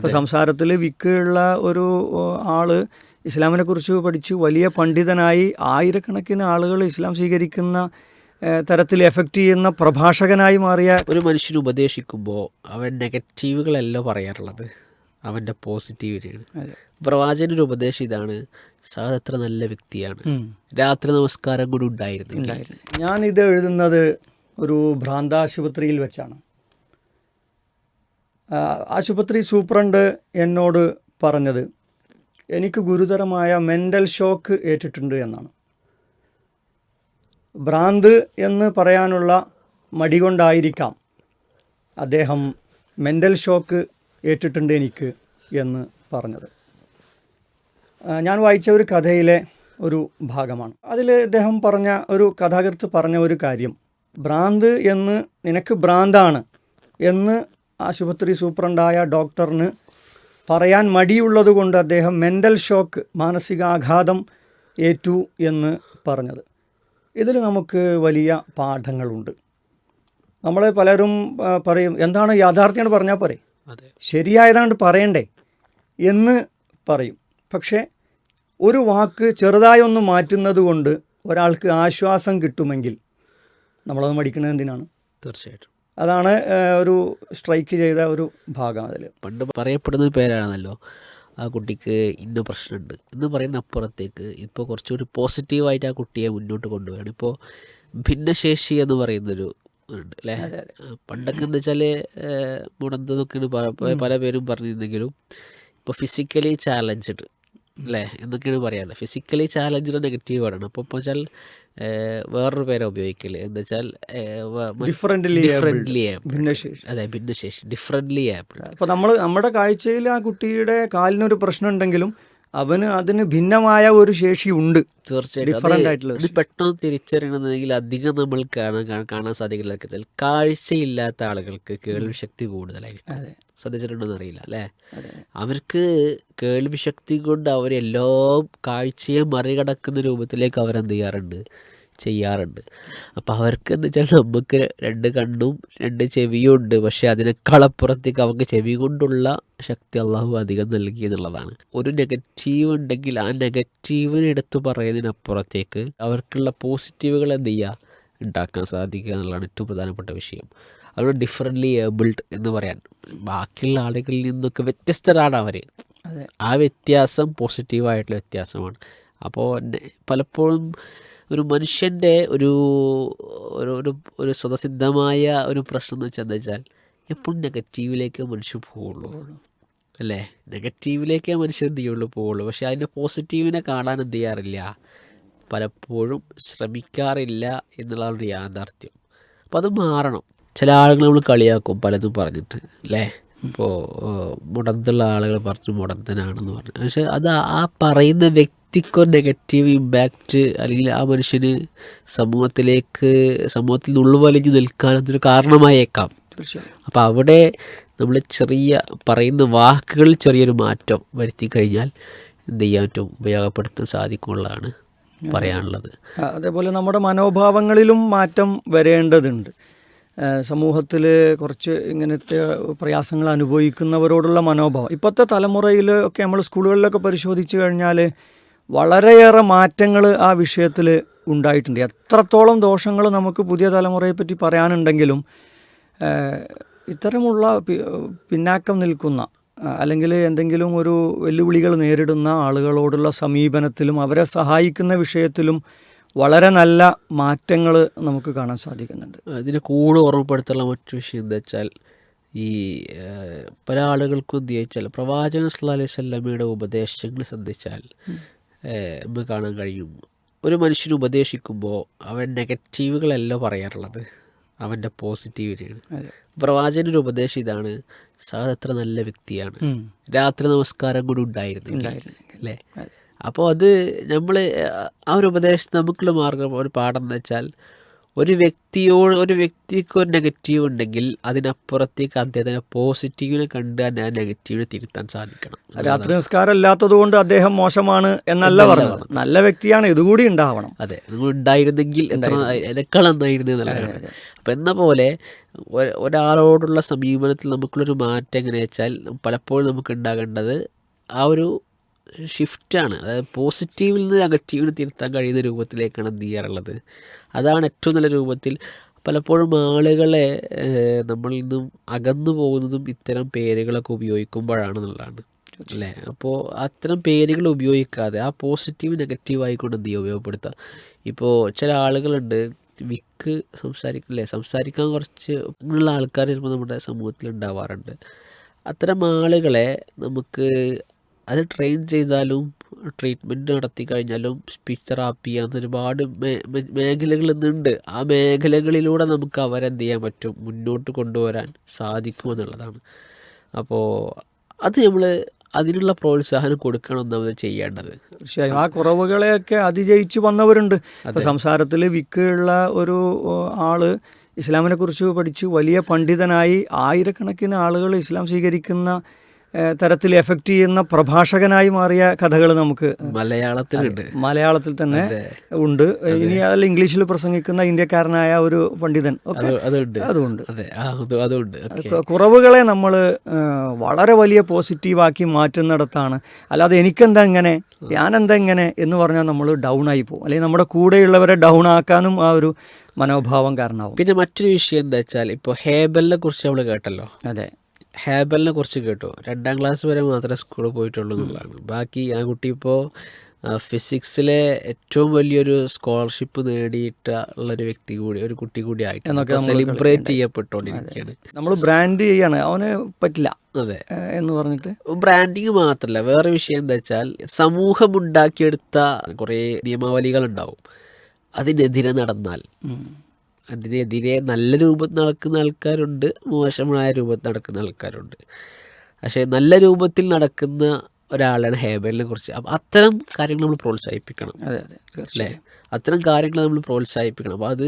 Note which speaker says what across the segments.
Speaker 1: ഇപ്പോൾ സംസാരത്തിൽ വിക്കുള്ള ഒരു ആൾ ഇസ്ലാമിനെ കുറിച്ച് പഠിച്ച് വലിയ പണ്ഡിതനായി ആയിരക്കണക്കിന് ആളുകൾ ഇസ്ലാം സ്വീകരിക്കുന്ന തരത്തിൽ എഫക്റ്റ് ചെയ്യുന്ന പ്രഭാഷകനായി മാറിയ
Speaker 2: ഒരു മനുഷ്യന് ഉപദേശിക്കുമ്പോൾ അവൻ നെഗറ്റീവുകളല്ല പറയാറുള്ളത്. അവന്റെ പോസിറ്റീവിനെയാണ് ഒരു ഉപദേശം ഇതാണ് സാദ് എത്ര നല്ല വ്യക്തിയാണ്. രാത്രി നമസ്കാരം കൂടി ഉണ്ടായിരുന്നു.
Speaker 1: ഞാൻ ഇത് എഴുതുന്നത് ഒരു ഭ്രാന്താശുപത്രിയിൽ വെച്ചാണ്. ആശുപത്രി സൂപ്രണ്ട് എന്നോട് പറഞ്ഞത് എനിക്ക് ഗുരുതരമായ മെന്റൽ ഷോക്ക് ഏറ്റിട്ടുണ്ട് എന്നാണ്. ഭ്രാന്ത് എന്ന് പറയാനുള്ള മടി കൊണ്ടായിരിക്കാം അദ്ദേഹം മെന്റൽ ഷോക്ക് ഏറ്റിട്ടുണ്ട് എനിക്ക് എന്ന് പറഞ്ഞത്. ഞാൻ വായിച്ച ഒരു കഥയിലെ ഒരു ഭാഗമാണ്. അതിൽ അദ്ദേഹം പറഞ്ഞ ഒരു കഥാകൃത്ത് പറഞ്ഞ ഒരു കാര്യം ഭ്രാന്ത് എന്ന് നിനക്ക് ഭ്രാന്താണ് എന്ന് ആശുപത്രി സൂപ്രണ്ടായ ഡോക്ടറിന് പറയാൻ മടിയുള്ളതുകൊണ്ട് അദ്ദേഹം മെന്റൽ ഷോക്ക് മാനസികാഘാതം ഏറ്റു എന്ന് പറഞ്ഞത്. ഇതിൽ നമുക്ക് വലിയ പാഠങ്ങളുണ്ട്. നമ്മളെ പലരും പറയും എന്താണ് യാഥാർത്ഥ്യമാണ് പറഞ്ഞാൽ പോരെ?
Speaker 2: അതെ.
Speaker 1: ശരിയായതാണ്ട് പറയണ്ടേ എന്ന് പറയും. പക്ഷേ ഒരു വാക്ക് ചെറുതായി ഒന്ന് മാറ്റുന്നത് കൊണ്ട് ഒരാൾക്ക് ആശ്വാസം കിട്ടുമെങ്കിൽ നമ്മളത് മടിക്കുന്നത് എന്തിനാണ്?
Speaker 2: തീർച്ചയായിട്ടും.
Speaker 1: അതാണ് ഒരു സ്ട്രൈക്ക് ചെയ്ത ഒരു ഭാഗം അതിൽ
Speaker 2: പണ്ട് പറയപ്പെടുന്ന ഒരു പേരാണല്ലോ ആ കുട്ടിക്ക് ഇന്ന പ്രശ്നമുണ്ട്. എന്ന് പറയുന്ന അപ്പുറത്തേക്ക് ഇപ്പോൾ കുറച്ചുകൂടി പോസിറ്റീവായിട്ട് ആ കുട്ടിയെ മുന്നോട്ട് കൊണ്ടുപോവുകയാണ് ഇപ്പോൾ ഭിന്നശേഷി എന്ന് പറയുന്നൊരു ഉണ്ട് അല്ലേ? പണ്ടൊക്കെ എന്ന് വെച്ചാൽ മുടന്തതൊക്കെയാണ് പല പേരും പറഞ്ഞിരുന്നെങ്കിലും ഇപ്പോൾ ഫിസിക്കലി ചാലഞ്ച്ഡ് അല്ലേ എന്നൊക്കെയാണ് പറയാനുള്ളത് ഫിസിക്കലി ചാലഞ്ചിന് നെഗറ്റീവ് ആണ്. അപ്പോൾ ഇപ്പോൾ വെച്ചാൽ വേറൊരു പേരെ ഉപയോഗിക്കൽ. എന്ന് വെച്ചാൽ
Speaker 1: ഡിഫറന്റ്ലി
Speaker 2: അതെ ഭിന്നശേഷി. ഡിഫറെന്റ്ലി ആപ്പിൾ
Speaker 1: അപ്പോൾ നമ്മൾ നമ്മുടെ കാഴ്ചയിൽ ആ കുട്ടിയുടെ കാലിനൊരു പ്രശ്നം ഉണ്ടെങ്കിലും അവന് അതിന് ഭിന്നമായ ഒരു ശേഷി ഉണ്ട്.
Speaker 2: തീർച്ചയായിട്ടും. ഇത് പെട്ടെന്ന് തിരിച്ചറിയണമെന്നുണ്ടെങ്കിൽ അധികം നമ്മൾ കാണാൻ കാണാൻ- സാധിക്കില്ല കാഴ്ചയില്ലാത്ത ആളുകൾക്ക് കേൾവി ശക്തി കൂടുതലായിരിക്കും. ശ്രദ്ധിച്ചിട്ടുണ്ടോന്ന് അറിയില്ല അല്ലേ? അവർക്ക് കേൾവി ശക്തി കൊണ്ട് അവരെല്ലാം കാഴ്ചയെ മറികടക്കുന്ന രൂപത്തിലേക്ക് അവരെന്ത് ചെയ്യാറുണ്ട്? ചെയ്യാറുണ്ട്. അപ്പോൾ അവർക്ക് എന്ന് വെച്ചാൽ നമുക്ക് രണ്ട് കണ്ണും രണ്ട് ചെവിയും ഉണ്ട്. പക്ഷെ അതിനേക്കാളപ്പുറത്തേക്ക് അവർക്ക് ചെവി കൊണ്ടുള്ള ശക്തി അള്ളാഹു അധികം നൽകി എന്നുള്ളതാണ്. ഒരു നെഗറ്റീവ് ഉണ്ടെങ്കിൽ ആ നെഗറ്റീവിനെ എടുത്തു പറയുന്നതിനപ്പുറത്തേക്ക് അവർക്കുള്ള പോസിറ്റീവുകൾ എന്ത് ചെയ്യുക? ഉണ്ടാക്കാൻ സാധിക്കുക എന്നുള്ളതാണ് ഏറ്റവും പ്രധാനപ്പെട്ട വിഷയം. അതുകൊണ്ട് ഡിഫറെന്റ്ലി ഏബിൾഡ് എന്ന് പറയാൻ. ബാക്കിയുള്ള ആളുകളിൽ നിന്നൊക്കെ വ്യത്യസ്തരാണ് അവർ ആ വ്യത്യാസം പോസിറ്റീവായിട്ടുള്ള വ്യത്യാസമാണ്. അപ്പോൾ പലപ്പോഴും ഒരു മനുഷ്യന്റെ ഒരു ഒരു ഒരു സ്വതസിദ്ധമായ ഒരു പ്രശ്നം എന്ന് വെച്ചാൽ എന്താ വെച്ചാൽ എപ്പോഴും നെഗറ്റീവിലേക്ക് മനുഷ്യൻ പോവുള്ളൂ അല്ലേ? നെഗറ്റീവിലേക്കേ മനുഷ്യൻ എന്ത് ചെയ്യുള്ളൂ? പോവുള്ളൂ പക്ഷെ അതിന്റെ പോസിറ്റീവിനെ കാണാൻ എന്ത് ചെയ്യാറില്ല. പലപ്പോഴും ശ്രമിക്കാറില്ല എന്നുള്ളതാണ് ഒരു യാഥാർത്ഥ്യം. അപ്പം അത് മാറണം. ചില ആളുകൾ നമ്മൾ കളിയാക്കും പലതും പറഞ്ഞിട്ട്. അല്ലേ? ഇപ്പോൾ മുടന്തുള്ള ആളുകൾ പറഞ്ഞു മുടന്തനാണെന്ന് പറഞ്ഞു. പക്ഷെ അത് ആ- പറയുന്ന പറയുന്ന വ്യക്തിക്കോ നെഗറ്റീവ് ഇമ്പാക്റ്റ് അല്ലെങ്കിൽ ആ മനുഷ്യന് സമൂഹത്തിലേക്ക് സമൂഹത്തിൽ നിന്ന് ഉൾവലിഞ്ഞ് നിൽക്കാൻ അതൊരു കാരണമായേക്കാം. അപ്പോൾ അവിടെ നമ്മൾ ചെറിയ പറയുന്ന വാക്കുകളിൽ ചെറിയൊരു മാറ്റം വരുത്തി കഴിഞ്ഞാൽ എന്ത് ചെയ്യാൻ പറ്റും? ഉപയോഗപ്പെടുത്താൻ സാധിക്കുള്ളതാണ് പറയാനുള്ളത്.
Speaker 1: അതേപോലെ നമ്മുടെ മനോഭാവങ്ങളിലും മാറ്റം വരേണ്ടതുണ്ട്. സമൂഹത്തിൽ കുറച്ച് ഇങ്ങനത്തെ പ്രയാസങ്ങൾ അനുഭവിക്കുന്നവരോടുള്ള മനോഭാവം. ഇപ്പോഴത്തെ തലമുറയിൽ ഒക്കെ നമ്മൾ സ്കൂളുകളിലൊക്കെ പരിശോധിച്ച് കഴിഞ്ഞാൽ വളരെയേറെ മാറ്റങ്ങൾ ആ വിഷയത്തിൽ ഉണ്ടായിട്ടുണ്ട്. എത്രത്തോളം ദോഷങ്ങൾ നമുക്ക് പുതിയ തലമുറയെ പറ്റി പറയാനുണ്ടെങ്കിലും ഇത്തരമുള്ള പിന്നാക്കം നിൽക്കുന്ന അല്ലെങ്കിൽ എന്തെങ്കിലും ഒരു വെല്ലുവിളികൾ നേരിടുന്ന ആളുകളോടുള്ള സമീപനത്തിലും അവരെ സഹായിക്കുന്ന വിഷയത്തിലും വളരെ നല്ല മാറ്റങ്ങൾ നമുക്ക് കാണാൻ സാധിക്കുന്നുണ്ട്.
Speaker 2: അതിന് കൂടുതൽ ഓർമ്മപ്പെടുത്തുള്ള മറ്റൊരു വിഷയം എന്താ വെച്ചാൽ ഈ പല ആളുകൾക്കും എന്ത് ചോദിച്ചാൽ പ്രവാചകൻ സല്ലല്ലാഹു അലൈഹി വസല്ലമയുടെ ഉപദേശങ്ങൾ ശ്രദ്ധിച്ചാൽ നമുക്ക് കാണാൻ കഴിയും. ഒരു മനുഷ്യന് ഉപദേശിക്കുമ്പോൾ അവൻ നെഗറ്റീവുകളല്ല പറയാറുള്ളത്. അവന്റെ പോസിറ്റീവിനെയാണ്. ഒരു ഉപദേശം ഇതാണ് സാദ് എത്ര നല്ല വ്യക്തിയാണ്. രാത്രി നമസ്കാരം കൂടി ഉണ്ടായിരുന്നു. അല്ലേ. അപ്പോൾ അത് നമ്മൾ ആ ഒരു ഉപദേശം നമുക്കുള്ള മാർഗം ഒരു പാഠം എന്ന് വെച്ചാൽ ഒരു വ്യക്തിയോട് ഒരു വ്യക്തിക്ക് ഒരു നെഗറ്റീവ് ഉണ്ടെങ്കിൽ അതിനപ്പുറത്തേക്ക് അദ്ദേഹത്തിന് പോസിറ്റീവിനെ കണ്ട് ആ നെഗറ്റീവിനെ തിരുത്താൻ സാധിക്കണം.
Speaker 1: രാത്രി നിസ്കാരം ഇല്ലാത്തത് കൊണ്ട് അദ്ദേഹം മോശമാണ് എന്നല്ല പറഞ്ഞത്. നല്ല വ്യക്തിയാണ് ഇതുകൂടി ഉണ്ടാവണം.
Speaker 2: അതെ നിങ്ങൾ ഉണ്ടായിരുന്നെങ്കിൽ എത്ര എനക്കൾ നന്നായിരുന്നു എന്നുള്ളതാണ് അപ്പം എന്ന പോലെ ഒരാളോടുള്ള സമീപനത്തിൽ നമുക്കുള്ളൊരു മാറ്റം എങ്ങനെയാ വെച്ചാൽ പലപ്പോഴും നമുക്ക് ഉണ്ടാകേണ്ടത് ആ ഒരു ഷിഫ്റ്റാണ് അതായത് പോസിറ്റീവിൽ നിന്ന് നെഗറ്റീവിൽ തിരുത്താൻ കഴിയുന്ന രൂപത്തിലേക്കാണ് എന്ത് ചെയ്യാറുള്ളത്. അതാണ് ഏറ്റവും നല്ല രൂപത്തിൽ പലപ്പോഴും ആളുകളെ നമ്മളിൽ നിന്നും അകന്നു പോകുന്നതും ഇത്തരം പേരുകളൊക്കെ ഉപയോഗിക്കുമ്പോഴാണെന്നുള്ളതാണ് അല്ലേ? അപ്പോൾ അത്തരം പേരുകൾ ഉപയോഗിക്കാതെ ആ പോസിറ്റീവ് നെഗറ്റീവ് ആയിക്കൊണ്ട് എന്ത് ചെയ്യുക? ഉപയോഗപ്പെടുത്തുക. ഇപ്പോൾ ചില ആളുകളുണ്ട് വിക്ക് സംസാരിക്കില്ലേ? സംസാരിക്കാൻ കുറച്ച് ഉള്ള ആൾക്കാർ ചിലപ്പോൾ നമ്മുടെ സമൂഹത്തിൽ ഉണ്ടാവാറുണ്ട്. അത്തരം ആളുകളെ നമുക്ക് അത് ട്രെയിൻ ചെയ്താലും ട്രീറ്റ്മെന്റ് നടത്തി കഴിഞ്ഞാലും സ്പീച്ച് തെറാപ്പി അങ്ങനത്തെ ഒരുപാട് മേഖലകൾ ഇന്നുണ്ട്. ആ മേഖലകളിലൂടെ നമുക്ക് അവരെന്ത് ചെയ്യാൻ പറ്റും? മുന്നോട്ട് കൊണ്ടുവരാൻ സാധിക്കുമെന്നുള്ളതാണ് അപ്പോൾ അത് നമ്മൾ അതിനുള്ള പ്രോത്സാഹനം കൊടുക്കണം നമ്മൾ ചെയ്യേണ്ടത്.
Speaker 1: തീർച്ചയായും. ആ കുറവുകളെയൊക്കെ അതിജയിച്ച് വന്നവരുണ്ട്. സംസാരത്തിൽ വിക്കുള്ള ഒരു ആൾ ഇസ്ലാമിനെ കുറിച്ച് പഠിച്ചു വലിയ പണ്ഡിതനായി ആയിരക്കണക്കിന് ആളുകൾ ഇസ്ലാം സ്വീകരിക്കുന്ന തരത്തിൽ എഫക്റ്റ് ചെയ്യുന്ന പ്രഭാഷകനായി മാറിയ കഥകൾ നമുക്ക്
Speaker 2: മലയാളത്തിലുണ്ട്.
Speaker 1: മലയാളത്തിൽ തന്നെ ഉണ്ട്. ഇനി അതിൽ ഇംഗ്ലീഷിൽ പ്രസംഗിക്കുന്ന ഇന്ത്യക്കാരനായ ഒരു പണ്ഡിതൻ.
Speaker 2: അതുണ്ട്.
Speaker 1: അതുണ്ട്. കുറവുകളെ നമ്മൾ വളരെ വലിയ പോസിറ്റീവാക്കി മാറ്റുന്നിടത്താണ്. അല്ലാതെ എനിക്കെന്താ ഇങ്ങനെ ഞാനെന്താ ഇങ്ങനെ എന്ന് പറഞ്ഞാൽ നമ്മൾ ഡൗൺ ആയി പോകും. അല്ലെങ്കിൽ നമ്മുടെ കൂടെയുള്ളവരെ ഡൗൺ ആക്കാനും ആ ഒരു മനോഭാവം കാരണമാവും.
Speaker 2: പിന്നെ മറ്റൊരു വിഷയം എന്താ വെച്ചാൽ ഇപ്പോൾ ഹേബലിനെ കുറിച്ച് നമ്മൾ കേട്ടല്ലോ.
Speaker 1: അതെ.
Speaker 2: ഹേബലിനെ കുറിച്ച് കേട്ടോ. രണ്ടാം ക്ലാസ് വരെ മാത്രമേ സ്കൂളിൽ പോയിട്ടുള്ളൂ എന്നുള്ളതാണ്. ബാക്കി ആ കുട്ടി ഇപ്പോൾ ഫിസിക്സിലെ ഏറ്റവും വലിയൊരു സ്കോളർഷിപ്പ് നേടിയിട്ട് ഉള്ളൊരു വ്യക്തി കൂടി ഒരു കുട്ടി കൂടി ആയിട്ട് സെലിബ്രേറ്റ് ചെയ്യപ്പെട്ടുകൊണ്ടിരിക്കുകയാണ്.
Speaker 1: നമ്മൾ ബ്രാൻഡ് ചെയ്യാണ്. അവന് പറ്റില്ല.
Speaker 2: അതെ.
Speaker 1: എന്ന് പറഞ്ഞിട്ട്.
Speaker 2: ബ്രാൻഡിങ് മാത്രമല്ല വേറെ വിഷയം എന്താ വെച്ചാൽ സമൂഹം ഉണ്ടാക്കിയെടുത്ത കുറേ നിയമാവലികൾ ഉണ്ടാവും അതിനെതിരെ നടന്നാൽ. അതിനെതിരെ നല്ല രൂപത്തിൽ നടക്കുന്ന ആൾക്കാരുണ്ട് മോശമായ രൂപത്തിൽ നടക്കുന്ന ആൾക്കാരുണ്ട്. പക്ഷേ നല്ല രൂപത്തിൽ നടക്കുന്ന ഒരാളാണ് ഹേബലിനെ കുറിച്ച്. അപ്പം അത്തരം കാര്യങ്ങൾ നമ്മൾ പ്രോത്സാഹിപ്പിക്കണം.
Speaker 1: അതെ അതെ
Speaker 2: അല്ലേ? അത്തരം കാര്യങ്ങൾ നമ്മൾ പ്രോത്സാഹിപ്പിക്കണം. അപ്പോൾ അത്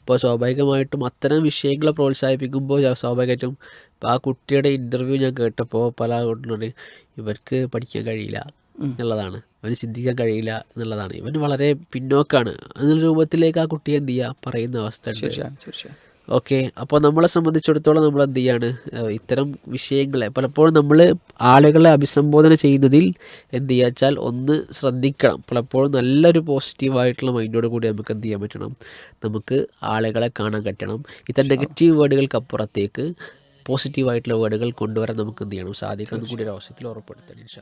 Speaker 2: ഇപ്പോൾ സ്വാഭാവികമായിട്ടും അത്തരം വിഷയങ്ങളെ പ്രോത്സാഹിപ്പിക്കുമ്പോൾ സ്വാഭാവികമായിട്ടും ഇപ്പോൾ ആ കുട്ടിയുടെ ഇന്റർവ്യൂ ഞാൻ കേട്ടപ്പോൾ പല ആളുകളും ഇവർക്ക് പഠിക്കാൻ കഴിയില്ല. എന്നുള്ളതാണ്. അവന് ചിന്തിക്കാൻ കഴിയില്ല എന്നുള്ളതാണ്. ഇവൻ വളരെ പിന്നോക്കാണ്. എന്നുള്ള രൂപത്തിലേക്ക് ആ കുട്ടിയെ എന്ത് ചെയ്യുക പറയുന്ന അവസ്ഥ ഓക്കെ. അപ്പോൾ നമ്മളെ സംബന്ധിച്ചിടത്തോളം നമ്മൾ എന്ത് ചെയ്യാണ്? ഇത്തരം വിഷയങ്ങളെ പലപ്പോഴും നമ്മൾ ആളുകളെ അഭിസംബോധന ചെയ്യുന്നതിൽ എന്ത് ചെയ്യുക വെച്ചാൽ ഒന്ന് ശ്രദ്ധിക്കണം. പലപ്പോഴും നല്ലൊരു പോസിറ്റീവായിട്ടുള്ള മൈൻഡോട് കൂടി നമുക്ക് എന്ത് ചെയ്യാൻ പറ്റണം? നമുക്ക് ആളുകളെ കാണാൻ പറ്റണം. ഇത്തരം നെഗറ്റീവ് വേർഡുകൾക്ക് അപ്പുറത്തേക്ക് പോസിറ്റീവായിട്ടുള്ള വേർഡുകൾ കൊണ്ടുവരാൻ നമുക്ക് എന്ത് ചെയ്യണം സാധിക്കണം കൂടി ഒരു അവസരത്തിൽ ഉറപ്പെടുത്തണം ഇൻഷാ.